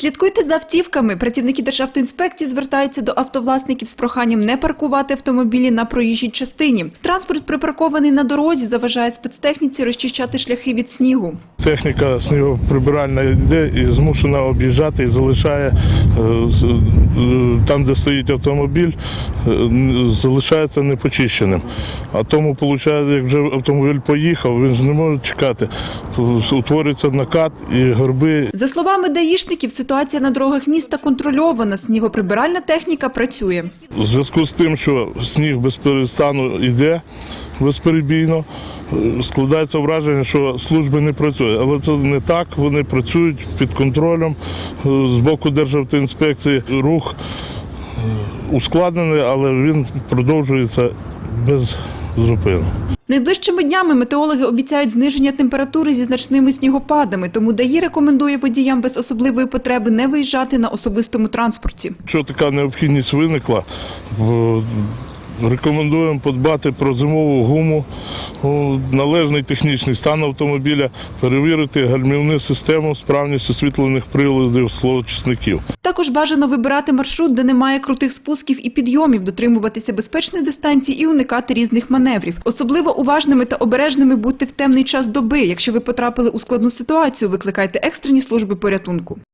Слідкуйте за автівками. Працівники Державтоінспекції звертаються до автовласників з проханням не паркувати автомобілі на проїжджій частині. Транспорт, припаркований на дорозі, заважає спецтехніці розчищати шляхи від снігу. Техніка снігоприбиральна йде і змушена об'їжджати і залишає е, е, там, де стоїть автомобіль, е, залишається непочищеним. А тому, виходить, як вже автомобіль поїхав, він ж не може чекати. Утворюється накат і горби За словами даїшників, ситуація на дорогах міста контрольована. Снігоприбиральна техніка працює. У зв'язку з тим, що сніг без перестану йде безперебійно, складається враження, що служби не працюють. Але це не так. Вони працюють під контролем е, з боку Державтоінспекції. Рух е, ускладнений, але він продовжується без зупину. Найближчими днями метеологи обіцяють зниження температури зі значними снігопадами, тому ДАІ рекомендує водіям без особливої потреби не виїжджати на особистому транспорті. Якщо така необхідність виникла, рекомендуємо подбати про зимову гуму, належний технічний стан автомобіля, перевірити гальмівну систему, справність освітлених приладів склоочисників. Також бажано вибирати маршрут, де немає крутих спусків і підйомів, дотримуватися безпечних дистанцій і уникати різних маневрів. Особливо уважними та обережними будьте в темний час доби. Якщо ви потрапили у складну ситуацію, викликайте екстрені служби порятунку.